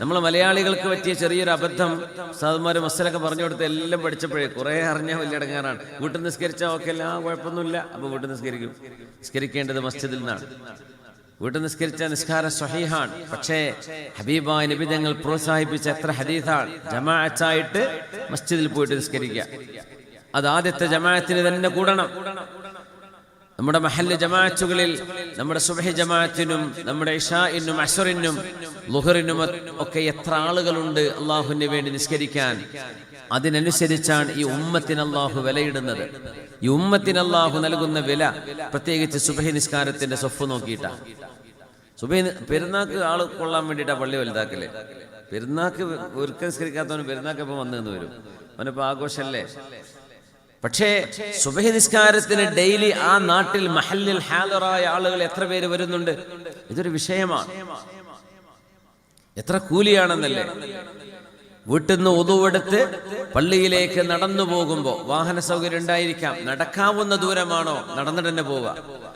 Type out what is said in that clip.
നമ്മൾ മലയാളികൾക്ക് പറ്റിയ ചെറിയൊരു അബദ്ധം സാധുമാര് മസ്സലൊക്കെ പറഞ്ഞു കൊടുത്ത് എല്ലാം പഠിച്ചപ്പോഴേ കുറെ അറിഞ്ഞാൽ വലിയ അടങ്ങാറാണ് വീട്ടിൽ നിസ്കരിച്ചാൽ ഓക്കെ എല്ലാ കുഴപ്പമൊന്നുമില്ല. അപ്പൊ വീട്ടിൽ നിസ്കരിക്കും. നിസ്കരിക്കേണ്ടത് മസ്ജിദിൽ നിന്നാണ്. വീട്ടിൽ നിസ്കരിച്ച നിസ്കാരം സ്വഹീഹാണ്. പക്ഷേ ഹബീബായ നിബിധങ്ങൾ പ്രോത്സാഹിപ്പിച്ച എത്ര ഹദീസാണ്. ജമാഅച്ചായിട്ട് മസ്ജിദിൽ പോയിട്ട് നിസ്കരിക്കുക. അത് ആദ്യത്തെ ജമാഅത്തിന് തന്നെ കൂടണം. നമ്മുടെ മഹല്ല ജമാഅത്തുകളിൽ നമ്മുടെ സുബഹി ജമാഅത്തിനും നമ്മുടെ ഇഷാഇനും അഷറിനും ലുഹറിനും ഒക്കെ എത്ര ആളുകളുണ്ട് അള്ളാഹുവിന് വേണ്ടി നിസ്കരിക്കാൻ. അതിനനുസരിച്ചാണ് ഈ ഉമ്മത്തിന് അള്ളാഹു വിലയിടുന്നത്. ഈ ഉമ്മത്തിന് അള്ളാഹു നൽകുന്ന വില പ്രത്യേകിച്ച് സുബഹി നിസ്കാരത്തിന്റെ സ്വഫ് നോക്കിയിട്ടാണ് സുബഹി പെരുന്നാക്ക് ആൾ കൊള്ളാൻ വേണ്ടിയിട്ടാ പള്ളി വലുതാക്കല്ലേ പെരുന്നാക്ക് ഒരുക്ക നിസ്കരിക്കാത്തവന് പെരുന്നാക്ക് ഇപ്പൊ വന്നു വരും. അവനിപ്പോ ആഘോഷല്ലേ? പക്ഷേ സുബഹി നിസ്കാരത്തിന് ഡെയിലി ആ നാട്ടിൽ മഹല്ലിൽ ഹാജറായ ആളുകൾ എത്ര പേര് വരുന്നുണ്ട്? ഇതൊരു വിഷയമാണ്. എത്ര കൂലിയാണെന്നല്ലേ? വീട്ടിൽ നിന്ന് ഒതുവെടുത്ത് പള്ളിയിലേക്ക് നടന്നു പോകുമ്പോൾ വാഹന സൗകര്യം ഉണ്ടായിരിക്കാം. നടക്കാവുന്ന ദൂരമാണോ? നടന്നിട്ട് തന്നെ പോവുക.